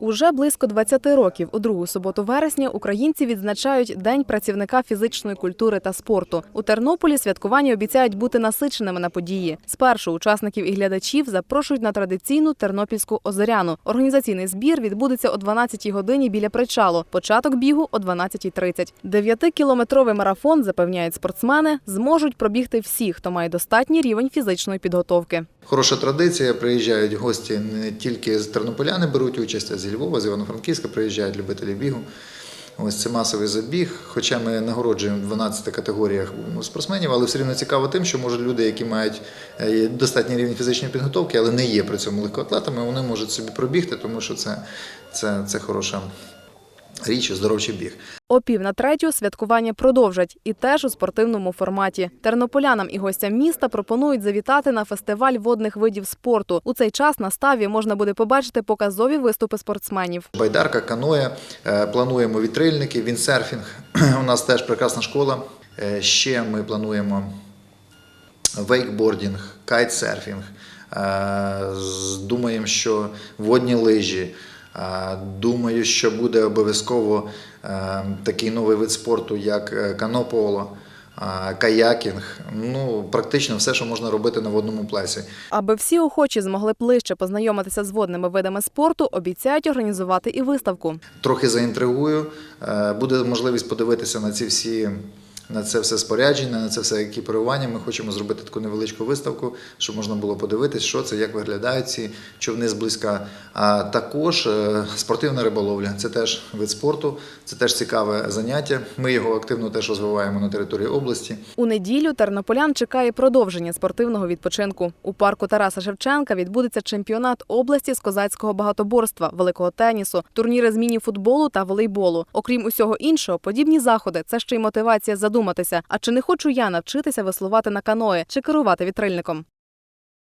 Уже близько 20 років у другу суботу вересня українці відзначають День працівника фізичної культури та спорту. У Тернополі святкування обіцяють бути насиченими на події. Спершу учасників і глядачів запрошують на традиційну тернопільську озеряну. Організаційний збір відбудеться о 12-й годині біля причалу. Початок бігу о 12.30. Дев'ятикілометровий марафон, запевняють спортсмени, зможуть пробігти всі, хто має достатній рівень фізичної підготовки. Хороша традиція. Приїжджають гості не тільки з тернополяни беруть участь, а з Львова, з Івано-Франківська приїжджають любителі бігу. Ось це масовий забіг. Хоча ми нагороджуємо в 12 категоріях ну, спортсменів, але все рівно цікаво тим, що може люди, які мають е, достатній рівень фізичної підготовки, але не є при цьому легкоатлетами, вони можуть собі пробігти, тому що це, це, це хороша річ, здоровчий біг. О пів на третю святкування продовжать і теж у спортивному форматі. Тернополянам і гостям міста пропонують завітати на фестиваль водних видів спорту. У цей час на ставі можна буде побачити показові виступи спортсменів. Байдарка, каноє, е, плануємо вітрильники, віндсерфінг. У нас теж прекрасна школа. Е, Ще ми плануємо вейкбордінг, кайтсерфінг. Е, Думаємо, що водні лижі. Думаю, що буде обов'язково е, такий новий вид спорту, як е, канополо, каякінг. Ну, практично все, що можна робити на водному плесі. Аби всі охочі змогли ближче познайомитися з водними видами спорту, обіцяють організувати і виставку. трохи заінтригую. Е, Буде можливість подивитися на ці всі. На це все спорядження, на це все екіпірування. Ми хочемо зробити таку невеличку виставку, щоб можна було подивитись, що це, як виглядають ці човни зблизька. А також е, спортивна риболовля. Це теж вид спорту, це теж цікаве заняття. Ми його активно теж розвиваємо на території області. У неділю тернополян чекає продовження спортивного відпочинку. У парку Тараса Шевченка відбудеться чемпіонат області з козацького багатоборства, великого тенісу, турніри з міні-футболу та волейболу. Окрім усього іншого, подібні заходи це ще й мотивація задуматися. А чи не хочу я навчитися веслувати на каное чи керувати вітрильником?